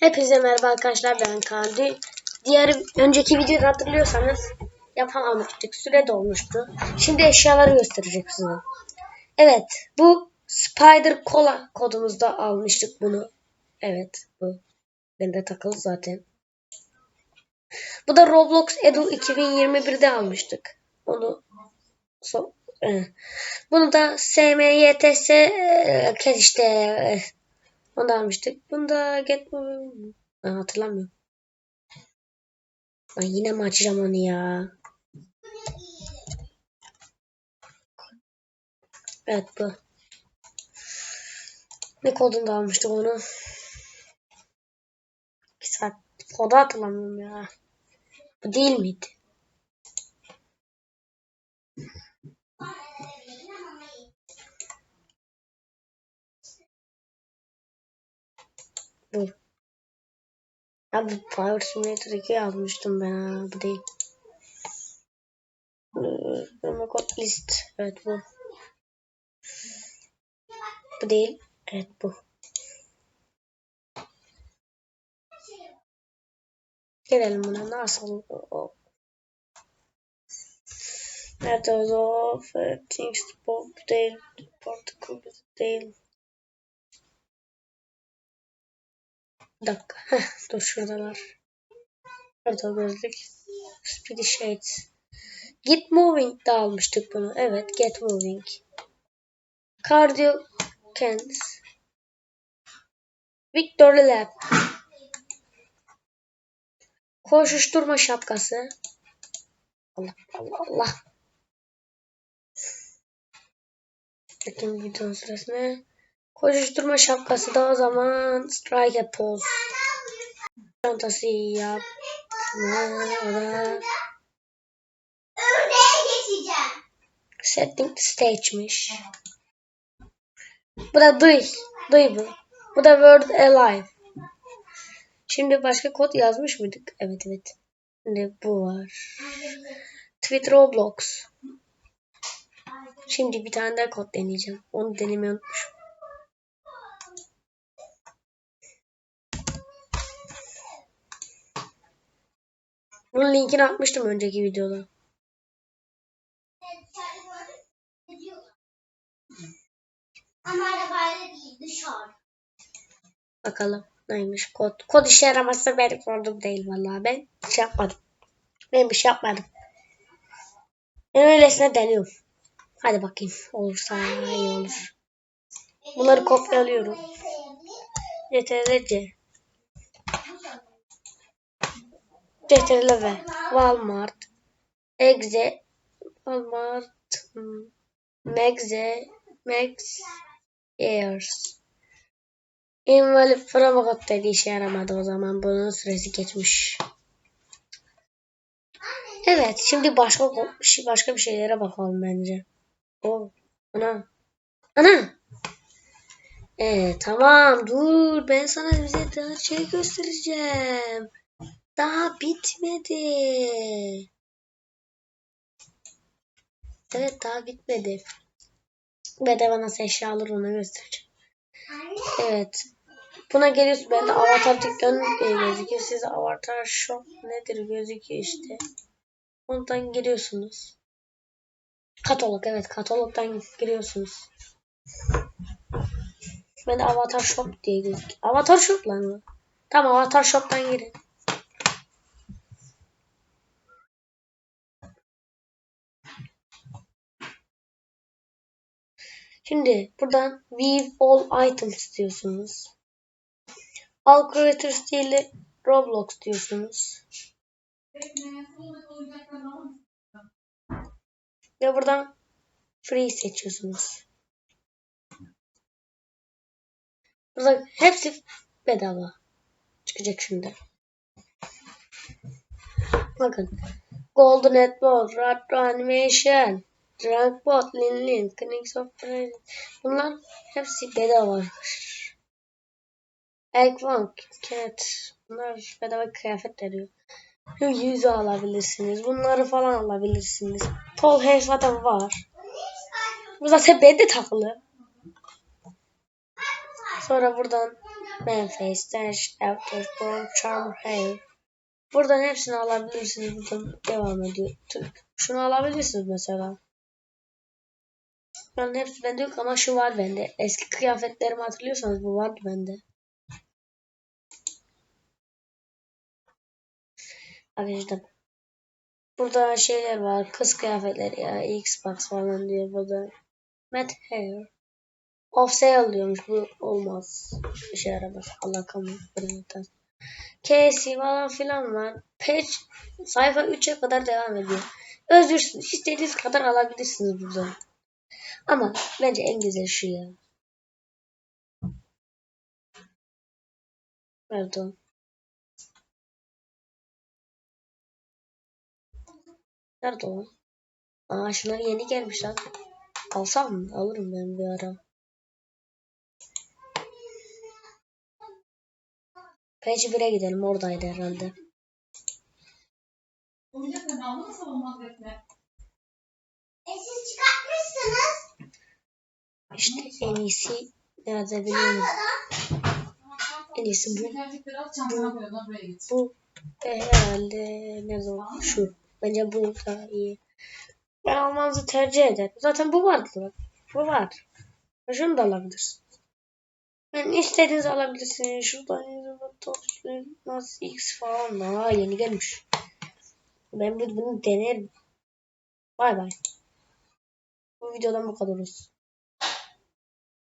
Hepinize merhaba arkadaşlar ben Kaan. Di- Diğer önceki videoda hatırlıyorsanız yapamamıştık. Süre dolmuştu. Şimdi eşyaları gösterecek size. Evet bu Spider Cola kodumuzda almıştık bunu. Evet bu. Bende takılı zaten. Bu da Roblox Edu 2021'de almıştık. Onu so- e, bunu da SMYTS e, kes işte e, onu da almıştık. Bunu da Get ben hatırlamıyorum. Ay yine mi açacağım onu ya? Evet bu. Ne kodunda almıştık onu? Bir saat kodu hatırlamıyorum ya. Bu değil miydi? Bu. Ya bu Power Simulator 2 almıştım ben ha. Bu değil. Ee, kod list. Evet bu. Bu değil. Evet bu. Gelelim buna. Nasıl? O. Of uh, things bu değil. Particle değil. Bir dakika. Heh, dur şuradalar. Orada gözlük. Speedy Shades. Get Moving da almıştık bunu. Evet Get Moving. Cardio Cans. Victory Lab. Koşuşturma şapkası. Allah Allah Allah. Bakayım videonun sırasına. Koşuşturma şapkası da o zaman strike a pose. Çantası yap. Örneğe geçeceğim. setting stage'miş. Bu da duy. Duy bu. Bu da word alive. Şimdi başka kod yazmış mıydık? Evet evet. Şimdi bu var. Twitter Roblox. Şimdi bir tane daha kod deneyeceğim. Onu denemeyi unutmuşum. Bunun linkini atmıştım önceki videoda. Ama arabayla değil dışarı. Bakalım neymiş kod. Kod işe yaramazsa benim sorunum değil vallahi. Ben bir şey yapmadım. Ben bir şey yapmadım. Ben öylesine deniyorum. Hadi bakayım. Olursa iyi olur. Bunları kopyalıyorum. CTRL-C. CTRL ve Walmart. Exe. Walmart. hmm, Megze. Max. Airs. Invalid Framework dedi işe yaramadı o zaman. Bunun süresi geçmiş. Evet şimdi başka başka bir şeylere bakalım bence. O ana ana. Ee, tamam dur ben sana bize daha şey göstereceğim. Daha bitmedi. Evet daha bitmedi. Bedava nasıl eşya alır onu göstereceğim. Evet. Buna geliyorsun. Ben de avatar dükkanı gözüküyor. Size avatar shop nedir gözüküyor işte. Ondan giriyorsunuz. Katalog evet katalogdan giriyorsunuz. Ben de avatar shop diye gözüküyor. Avatar shop lan mı? Tamam avatar shop'tan girin. Şimdi buradan view all items diyorsunuz. All creators değil Roblox diyorsunuz. Ve buradan free seçiyorsunuz. Burada hepsi bedava. Çıkacak şimdi. Bakın. Golden Netball, Retro Animation, Drunkbot, Lin Lin, Kings of Brain. Bunlar hepsi bedava. Egg One, Cat. Bunlar bedava kıyafet veriyor. Yüzü alabilirsiniz. Bunları falan alabilirsiniz. Tall hair zaten var. Bu zaten bende takılı. Sonra buradan Memphis, Dash, After, Brown, Charmer, Hair. Buradan hepsini alabilirsiniz. Buradan devam ediyor. Şunu alabilirsiniz mesela. Ben hepsi bende yok ama şu var bende. Eski kıyafetlerimi hatırlıyorsanız bu vardı bende. Arkadaşlar burada şeyler var. Kız kıyafetleri ya. Xbox falan diyor burada. Matt Hair. Off sale diyormuş. Bu olmaz. İşe yaramaz. Allah kamu. Casey falan filan var. Page sayfa 3'e kadar devam ediyor. Özgürsünüz. İstediğiniz kadar alabilirsiniz buradan. Ama bence en güzel şu ya. Pardon. Nerede o? Aa şunlar yeni gelmiş lan. Alsam mı? Alırım ben bir ara. Page 1'e gidelim. Oradaydı herhalde. Oyuncak ne almazsa olmaz defne. İşte en iyisi nerede biliyorum. En iyisi bu. Git. Bu e, herhalde nerede o? Şu. Bence bu daha iyi. Ben almanızı tercih ederim. Zaten bu vardı. Bu var. Şunu da alabilirsin. Yani istediğinizi alabilirsiniz. Şuradan nasıl X falan. Aa yeni gelmiş. Ben bu- bunu denerim. Bay bay. Bu videodan bu kadar olsun.